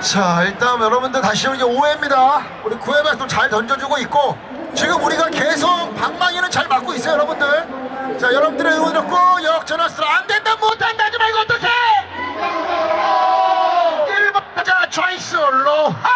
자 일단 여러분들 다시 이제 5회입니다. 우리 9회 발도 잘 던져주고 있고 지금 우리가 계속 방망이는 잘 맞고 있어요 여러분들. 자 여러분들의 응원 듣고 역전할수록 안 된다 못한다 하지 말고 어떡해! 1번 타자 초이스 로하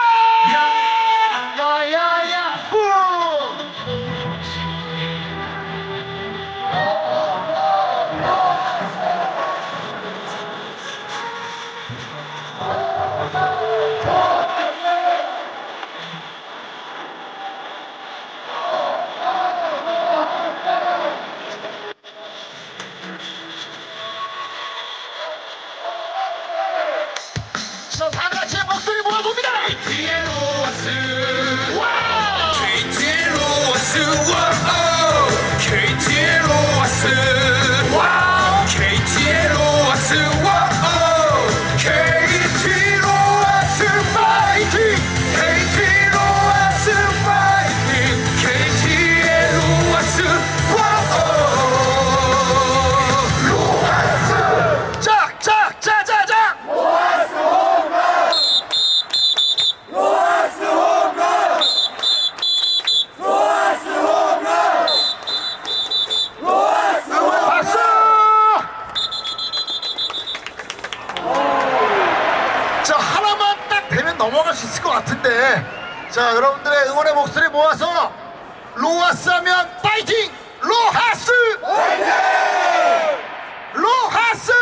자, 자, 하나만 딱 되면 넘어갈 수 있을 것 같은데. 자, 여러분들의 응원의 목소리 모아서 로하스 하면 파이팅! 로하스! 로하스!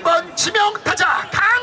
2번 지명타자 강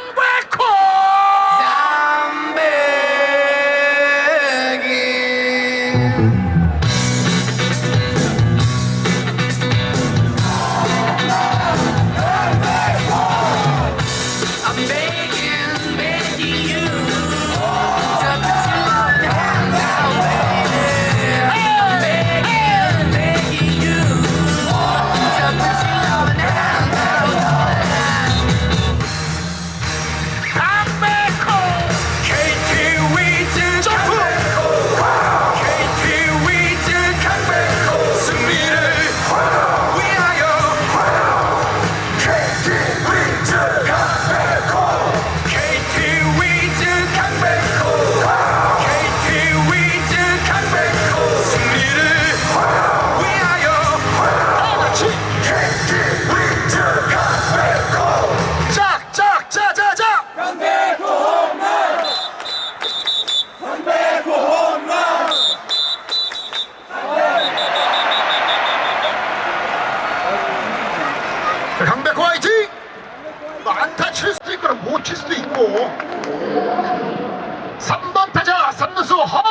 3번 타자 3루수 허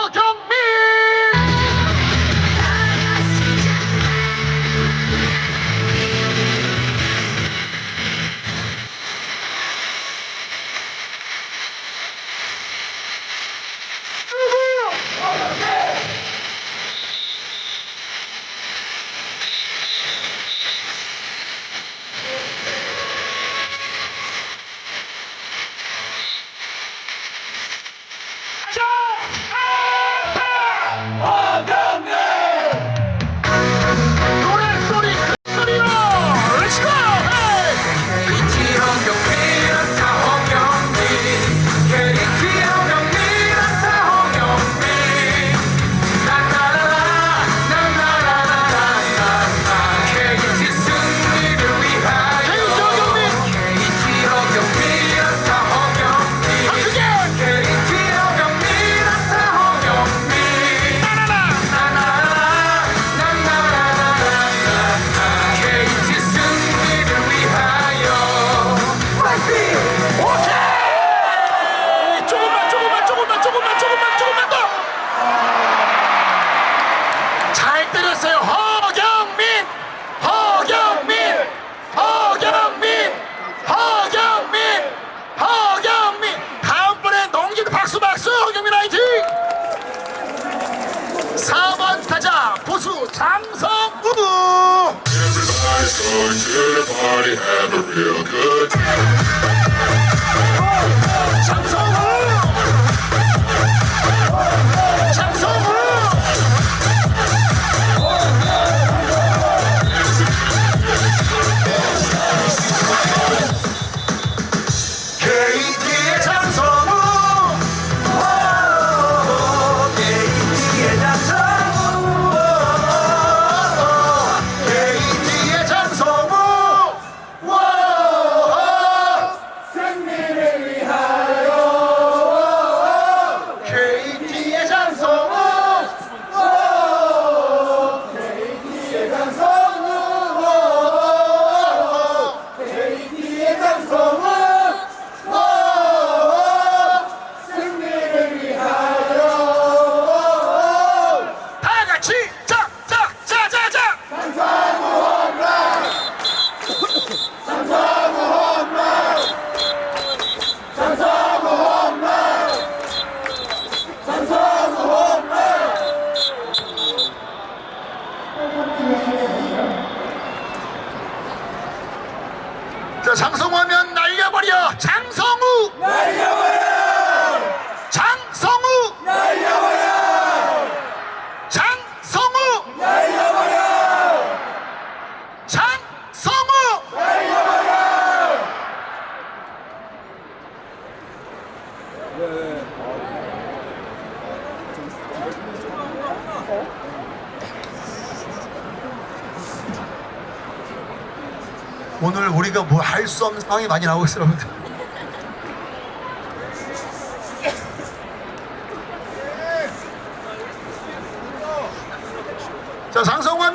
Going to the party, have a real good time. 오늘 우리가 뭐 할 수 없는 상황이 많이 나오고 있어요, 여러분들. 자, 장성훈!